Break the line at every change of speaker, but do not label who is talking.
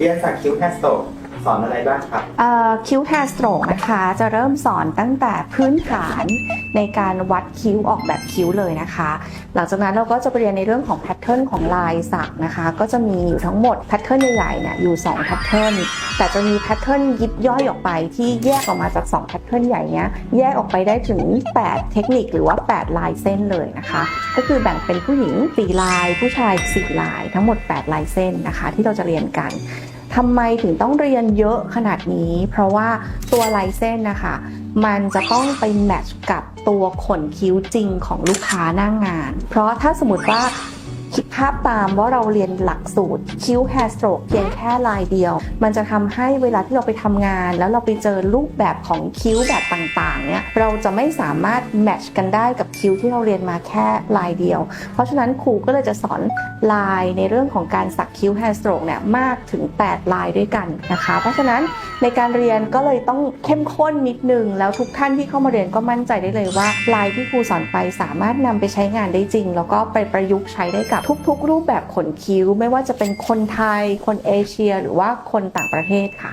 เรียนสักคิ้วแคสโต สอนอะไรบ้างครับ
คิ้วแฮร์สโตรกนะคะ จะเริ่มสอนตั้งแต่พื้นฐานในการวัดคิ้วออกแบบคิ้วเลยนะคะ หลังจากนั้นเราก็จะไปเรียนในเรื่องของแพทเทิร์นของลายสักนะคะ ก็จะมีอยู่ทั้งหมดแพทเทิร์นใหญ่ๆเนี่ยอยู่2แพทเทิร์นแต่จะมีแพทเทิร์นยิบย่อยออกไปที่แยกออกมาจาก2แพทเทิร์นใหญ่เนี้ยแยกออกไปได้ถึง 8 เทคนิคหรือว่า 8 ลายเส้นเลยนะคะ ก็คือแบ่งเป็นผู้หญิง4ลาย ผู้ชาย4ลาย ทั้งหมด 8 ลายเส้นนะคะ ที่เราจะเรียนกัน ทำไมถึงต้องเรียนเยอะขนาดนี้ เพราะว่าตัวลายเส้นนะคะ มันจะต้องไปแมทช์กับตัวขนคิ้วจริงของลูกค้าหน้างงาน เพราะถ้าสมมติว่า คิดภาพตามว่าเราเรียนหลักสูตรคิ้วแฮร์สโตรกเพียงแค่ลายเดียว มันจะทำให้เวลาที่เราไปทำงาน แล้วเราไปเจอรูปแบบของคิ้วแบบต่างๆเนี่ยเราจะไม่สามารถแมทช์กันได้กับคิ้วที่เราเรียนมาแค่ลายเดียว เพราะฉะนั้นครูก็เลยจะสอนลายในเรื่องของการสักคิ้วแฮร์สโตรกเนี่ยมากถึง 8 ลายด้วยกันนะคะ เพราะฉะนั้นในการเรียนก็เลยต้องเข้มข้นนิดนึง แล้วทุกท่านที่เข้ามาเรียนก็มั่นใจได้เลยว่าลายที่ครูสอนไปสามารถนำไปใช้งานได้จริง แล้วก็ไปประยุกต์ใช้ได้กับทุกๆ รูปแบบขนคิ้ว ไม่ว่าจะเป็นคนไทย คนเอเชีย หรือว่าคนต่างประเทศค่ะ